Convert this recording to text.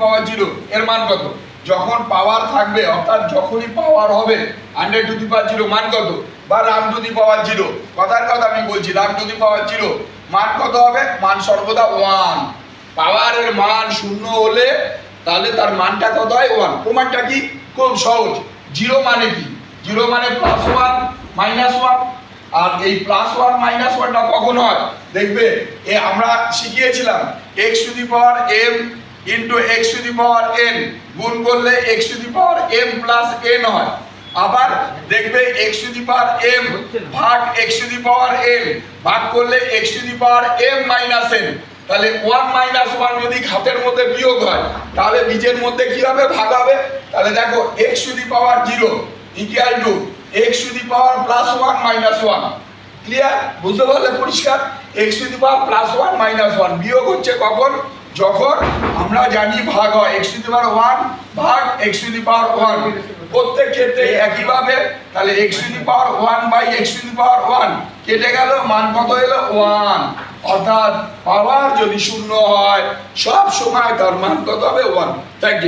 Power zero, এর মান কত? যখন পাওয়ার থাকবে, অর্থাৎ যখনই পাওয়ার হবে hundred to the power zero মান কত? বা Ram to the power zero কথার কথা আমি বলছি, Ram to the power zero মান কত হবে? মান সর্বদা ওয়ান পাওয়ারের মান শূন্য হলে, তাহলে তার মানটা কত হয়? ওয়ান প্রমাণটা কি? খুব সহজ। জিরো মানে কি? জিরো মানে প্লাস ওয়ান মাইনাস ওয়ান আর এই প্লাস ওয়ান মাইনাস ওয়ানটা কখন হয়? দেখবে, এ আমরা শিখিয়েছিলাম x to the power m into x to the power n গুণ করলে x to the power m plus n হয়। আবার দেখবে x to the power m ভাগ x to the power n ভাগ করলে x to the power m minus n তাহলে one minus one যদি খাতের মধ্যে বিয়োগ হয়, তাহলে বীজের মধ্যে কি হবে? ভাগ হবে। তাহলে দেখো x to the power zero equal to x to the power plus one minus one clear বুঝতে পারলে পরিষ্কার? X to the power plus one minus one বিয়োগ হচ্ছে কখন? যখন আমরা জানি ভাগ হয় x to the power one ভাগ x to the power one প্রত্যেক ক্ষেত্রে একইভাবে, তাহলে x to the power one by x to the power one কেটে গেল, মান কত এলো? ওয়ান অর্থাৎ পাওয়ার যদি শূন্য হয়, সব সময় তার মান কত হবে? One thank you